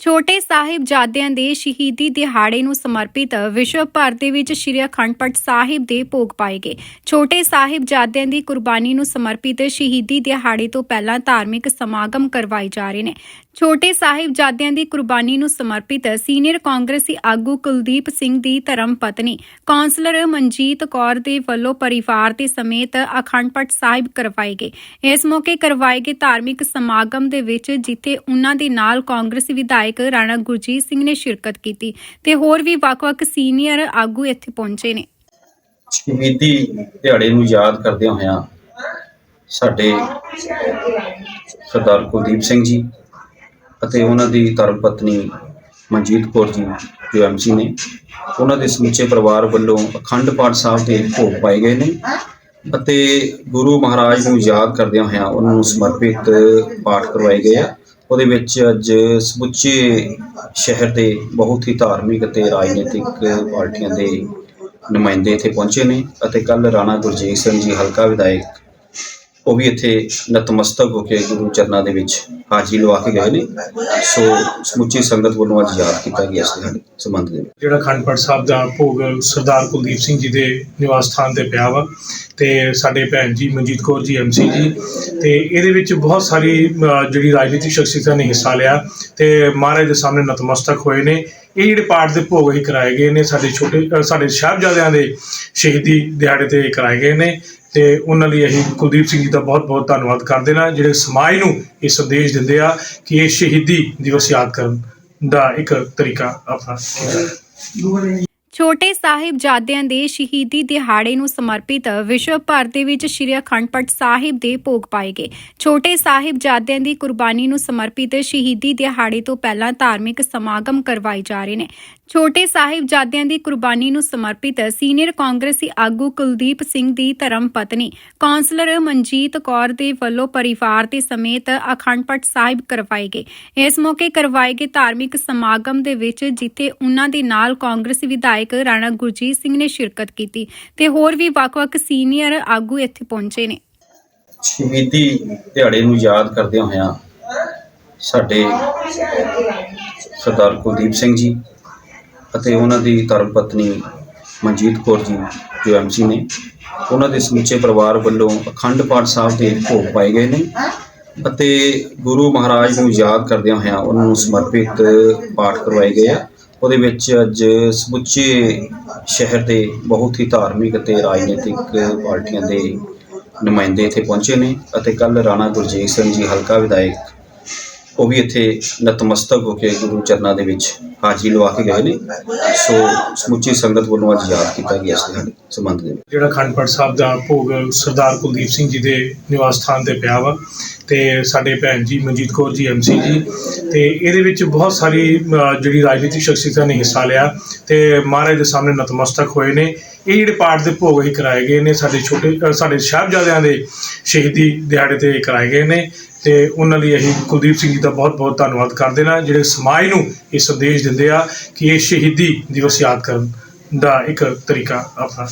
ਛੋਟੇ ਸਾਹਿਬਜ਼ਾਦਿਆਂ ਦੇ ਸ਼ਹੀਦੀ ਦਿਹਾੜੇ ਨੂੰ ਸਮਰਪਿਤ ਵਿਸ਼ਵ ਭਰ ਦੇ ਵਿੱਚ ਸ਼੍ਰੀ ਅਖੰਡ ਪਾਠ ਸਾਹਿਬ ਦੇ ਭੋਗ ਪਾਏ ਗਏ। ਛੋਟੇ ਸਾਹਿਬਜ਼ਾਦਿਆਂ ਦੀ ਕੁਰਬਾਨੀ ਨੂੰ ਸਮਰਪਿਤ ਸ਼ਹੀਦੀ ਦਿਹਾੜੇ ਤੋਂ ਪਹਿਲਾਂ ਧਾਰਮਿਕ ਸਮਾਗਮ ਕਰਵਾਏ ਜਾ ਰਹੇ ਨੇ। ਛੋਟੇ ਸਾਹਿਬਜ਼ਾਦਿਆਂ ਦੀ ਕੁਰਬਾਨੀ ਨੂੰ ਸਮਰਪਿਤ ਸੀਨੀਅਰ ਕਾਂਗਰਸੀ ਆਗੂ ਕੁਲਦੀਪ ਸਿੰਘ ਦੀ ਧਰਮ ਪਤਨੀ ਕਾਉਂਸਲਰ ਮਨਜੀਤ ਕੌਰ ਦੇ ਵੱਲੋਂ ਪਰਿਵਾਰ ਦੇ ਸਮੇਤ ਅਖੰਡ ਪਾਠ ਸਾਹਿਬ ਕਰਵਾਏ ਗਏ। ਇਸ ਮੌਕੇ ਕਰਵਾਏ ਗਏ ਧਾਰਮਿਕ ਸਮਾਗਮ ਦੇ ਵਿੱਚ ਜਿੱਥੇ ਉਹਨਾਂ ਦੇ ਨਾਲ ਕਾਂਗਰਸੀ ਵਿਧਾਇਕ ਰਾਣਾ ਗੁਰਜੀਤ ਸਿੰਘ ਨੇ ਸ਼ਿਰਕਤ ਕੀਤੀ ਤੇ ਹੋਰ ਵੀ ਵੱਖ-ਵੱਖ ਸੀਨੀਅਰ ਆਗੂ ਇੱਥੇ ਪਹੁੰਚੇ ਨੇ। ਸ਼ਹੀਦੀ ਦਿਹਾੜੇ ਨੂੰ ਯਾਦ ਕਰਦਿਆਂ ਹੋਇਆਂ ਸਾਡੇ ਸਰਦਾਰ ਕੁਲਦੀਪ ਸਿੰਘ ਜੀ ਅਤੇ ਉਹਨਾਂ ਦੀ ਧਰਮ ਪਤਨੀ ਮਨਜੀਤ ਕੌਰ ਜੀ, ਜੋ ਐਮਸੀ ਨੇ, ਉਹਨਾਂ ਦੇ ਸਮੁੱਚੇ ਪਰਿਵਾਰ ਵੱਲੋਂ ਅਖੰਡ ਪਾਠ ਸਾਹਿਬ ਦੇ ਭੋਗ ਪਾਏ ਗਏ ਨੇ ਅਤੇ ਗੁਰੂ ਮਹਾਰਾਜ ਨੂੰ ਯਾਦ ਕਰਦਿਆਂ ਹੋਇਆ ਉਹਨਾਂ ਨੂੰ ਸਮਰਪਿਤ ਪਾਠ ਕਰਵਾਏ ਗਏ ਆ। ਉਹਦੇ ਵਿੱਚ ਅੱਜ ਸਮੁੱਚੇ ਸ਼ਹਿਰ ਦੇ ਬਹੁਤ ਹੀ ਧਾਰਮਿਕ ਅਤੇ ਰਾਜਨੀਤਿਕ ਪਾਰਟੀਆਂ ਦੇ ਨੁਮਾਇੰਦੇ ਇੱਥੇ ਪਹੁੰਚੇ ਨੇ ਅਤੇ ਕੱਲ ਰਾਣਾ ਗੁਰਜੀਤ ਸਿੰਘ ਜੀ, ਹਲਕਾ ਵਿਧਾਇਕ, ਉਹ ਵੀ ਇੱਥੇ ਨਤਮਸਤਕ ਹੋ ਕੇ ਗੁਰੂ ਚਰਨਾਂ ਦੇ ਵਿੱਚ ਹਾਜ਼ਰੀ ਲਵਾ ਕੇ ਗਏ ਨੇ। ਸੋ ਸਮੁੱਚੀ ਸੰਗਤ ਵੱਲੋਂ ਅੱਜ ਯਾਦ ਕੀਤਾ ਗਿਆ ਇਸ ਦੇ ਸੰਬੰਧ ਦੇ ਵਿੱਚ। ਜਿਹੜਾ ਅਖੰਡ ਪਾਠ ਸਾਹਿਬ ਦਾ ਭੋਗ ਸਰਦਾਰ ਕੁਲਦੀਪ ਸਿੰਘ ਜੀ ਦੇ ਨਿਵਾਸ ਸਥਾਨ ਤੇ ਪਿਆ ਵਾ ਤੇ ਸਾਡੇ ਭੈਣ ਜੀ ਮਨਜੀਤ ਕੌਰ ਜੀ ਐਮਸੀ ਜੀ, ਤੇ ਇਹਦੇ ਵਿੱਚ ਬਹੁਤ ਸਾਰੀ ਜਿਹੜੀ ਰਾਜਨੀਤਿਕ ਸ਼ਖਸੀਅਤਾਂ ਨੇ ਹਿੱਸਾ ਲਿਆ ਤੇ ਮਹਾਰਾਜ ਦੇ ਸਾਹਮਣੇ ਨਤਮਸਤਕ ਹੋਏ ਨੇ। ਇਹ ਜਿਹੜੇ ਪਾਠ ਦੇ ਭੋਗ ਹੀ ਕਰਾਏ ਗਏ ਨੇ, ਸਾਡੇ ਛੋਟੇ ਸਾਡੇ ਸਾਹਿਬਜ਼ਾਦਿਆਂ ਦੇ ਸ਼ਹੀਦੀ ਦਿਹਾੜੇ ਤੇ ਕਰਾਏ ਗਏ ਨੇ ਤੇ ਉਹਨਾਂ ਲਈ ਅਸੀਂ ਕੁਲਦੀਪ ਸਿੰਘ ਜੀ ਦਾ ਬਹੁਤ ਬਹੁਤ ਧੰਨਵਾਦ ਕਰਦੇ ਹਾਂ, ਜਿਹੜੇ ਸਮਾਜ ਨੂੰ ਇਹ ਸੰਦੇਸ਼ ਦਿੰਦੇ ਆ ਕਿ ਇਹ ਸ਼ਹੀਦੀ ਦਿਵਸ ਯਾਦ ਕਰਨ ਦਾ ਇੱਕ ਤਰੀਕਾ ਆਪਣਾ। ਛੋਟੇ ਸਾਹਿਬਜ਼ਾਦਿਆਂ ਦੇ ਸ਼ਹੀਦੀ ਦਿਹਾੜੇ ਨੂੰ ਸਮਰਪਿਤ ਵਿਸ਼ਵ ਭਰ ਦੇ ਵਿੱਚ ਸ਼੍ਰੀ ਅਖੰਡ ਪਾਠ ਸਾਹਿਬ ਦੇ ਭੋਗ ਪਾਏ ਗਏ। ਛੋਟੇ ਸਾਹਿਬਜ਼ਾਦਿਆਂ ਦੀ ਕੁਰਬਾਨੀ ਨੂੰ ਸਮਰਪਿਤ ਸ਼ਹੀਦੀ ਦਿਹਾੜੇ ਤੋਂ ਪਹਿਲਾਂ ਧਾਰਮਿਕ ਸਮਾਗਮ ਕਰਵਾਏ ਜਾ ਰਹੇ ਨੇ। ਛੋਟੇ ਸਾਹਿਬਜ਼ਾਦਿਆਂ ਦੀ ਕੁਰਬਾਨੀ ਨੂੰ ਸਮਰਪਿਤ ਸੀਨੀਅਰ ਕਾਂਗਰਸੀ ਆਗੂ ਕੁਲਦੀਪ ਸਿੰਘ ਦੀ ਧਰਮ ਪਤਨੀ ਕਾਉਂਸਲਰ ਮਨਜੀਤ ਕੌਰ ਦੇ ਵੱਲੋਂ ਪਰਿਵਾਰ ਦੇ ਸਮੇਤ ਅਖੰਡ ਪਾਠ ਸਾਹਿਬ ਕਰਵਾਏ ਗਏ। ਇਸ ਮੌਕੇ ਕਰਵਾਏ ਗਏ ਧਾਰਮਿਕ ਸਮਾਗਮ ਦੇ ਵਿੱਚ ਜਿੱਥੇ ਉਹਨਾਂ ਦੇ ਨਾਲ ਕਾਂਗਰਸੀ ਵਿਧਾਇਕ ਰਾਣਾ ਗੁਰਜੀਤ ਸਿੰਘ ਨੇ ਸ਼ਿਰਕਤ ਕੀਤੀ ਤੇ ਹੋਰ ਵੀ ਵੱਖ-ਵੱਖ ਸੀਨੀਅਰ ਆਗੂ ਇੱਥੇ ਪਹੁੰਚੇ ਨੇ। ਸ਼ਹੀਦੀ ਦਿਹਾੜੇ ਨੂੰ ਯਾਦ ਕਰਦਿਆਂ ਹੋਇਆ ਸਾਡੇ ਸਰਦਾਰ ਕੁਲਦੀਪ ਸਿੰਘ ਜੀ ਅਤੇ ਉਹਨਾਂ ਦੀ ਧਰਮ ਪਤਨੀ ਮਨਜੀਤ ਕੌਰ ਜੀ, ਜੋ ਐਮਸੀ ਨੇ, ਉਹਨਾਂ ਦੇ ਸਮੁੱਚੇ ਪਰਿਵਾਰ ਵੱਲੋਂ ਅਖੰਡ ਪਾਠ ਸਾਹਿਬ ਦੇ ਭੋਗ ਪਾਏ ਗਏ ਨੇ ਅਤੇ ਗੁਰੂ ਮਹਾਰਾਜ ਨੂੰ ਯਾਦ ਕਰਦਿਆਂ ਹੋਇਆਂ ਉਹਨਾਂ ਨੂੰ ਸਮਰਪਿਤ ਪਾਠ ਕਰਵਾਏ ਗਏ ਆ। ਉਹਦੇ ਵਿੱਚ ਅੱਜ ਸਮੁੱਚੇ ਸ਼ਹਿਰ ਦੇ ਬਹੁਤ ਹੀ ਧਾਰਮਿਕ ਅਤੇ ਰਾਜਨੀਤਿਕ ਪਾਰਟੀਆਂ ਦੇ ਨੁਮਾਇੰਦੇ ਇੱਥੇ ਪਹੁੰਚੇ ਨੇ ਅਤੇ ਕੱਲ ਰਾਣਾ ਗੁਰਜੀਤ ਸਿੰਘ ਜੀ, ਹਲਕਾ ਵਿਧਾਇਕ, ਉਹ ਵੀ ਇੱਥੇ ਨਤਮਸਤਕ ਹੋ ਕੇ ਗੁਰੂ ਚਰਨਾਂ ਦੇ ਵਿੱਚ ਹਾਜ਼ਰੀ ਲਵਾ ਕੇ ਗਏ ਨੇ। ਸੋ ਸਮੁੱਚੀ ਸੰਗਤ ਵੱਲੋਂ ਅੱਜ ਯਾਦ ਕੀਤਾ ਗਿਆ ਇਸ ਦੇ ਸੰਬੰਧ ਦੇ ਵਿੱਚ। ਜਿਹੜਾ ਅਖੰਡ ਪਾਠ ਸਾਹਿਬ ਦਾ ਭੋਗ ਸਰਦਾਰ ਕੁਲਦੀਪ ਸਿੰਘ ਜੀ ਦੇ ਨਿਵਾਸ ਸਥਾਨ ਤੇ ਪਿਆ ਵਾ ਤੇ ਸਾਡੇ ਭੈਣ ਜੀ ਮਨਜੀਤ ਕੌਰ ਜੀ ਐਮਸੀ ਜੀ, ਤੇ ਇਹਦੇ ਵਿੱਚ ਬਹੁਤ ਸਾਰੀ ਜਿਹੜੀ ਰਾਜਨੀਤਿਕ ਸ਼ਖਸੀਅਤਾਂ ਨੇ ਹਿੱਸਾ ਲਿਆ ਤੇ ਮਹਾਰਾਜ ਦੇ ਸਾਹਮਣੇ ਨਤਮਸਤਕ ਹੋਏ ਨੇ। ਇਹ ਜਿਹੜੇ ਪਾਠ ਦੇ ਭੋਗ ਹੀ ਕਰਾਏ ਗਏ ਨੇ, ਸਾਡੇ ਛੋਟੇ ਸਾਡੇ ਸਾਹਿਬਜ਼ਾਦਿਆਂ ਦੇ ਸ਼ਹੀਦੀ ਦਿਹਾੜੇ ਤੇ ਕਰਾਏ ਗਏ ਨੇ ਤੇ ਉਹਨਾਂ ਲਈ ਅਸੀਂ ਕੁਲਦੀਪ ਸਿੰਘ ਜੀ ਦਾ ਬਹੁਤ ਬਹੁਤ ਧੰਨਵਾਦ ਕਰਦੇ ਹਾਂ, ਜਿਹੜੇ ਸਮਾਜ ਨੂੰ ਇਹ ਸੰਦੇਸ਼ ਦਿੰਦੇ ਆ ਕਿ ਇਹ ਸ਼ਹੀਦੀ ਦਿਵਸ ਯਾਦ ਕਰਨ ਦਾ ਇੱਕ ਤਰੀਕਾ ਆਪਣਾ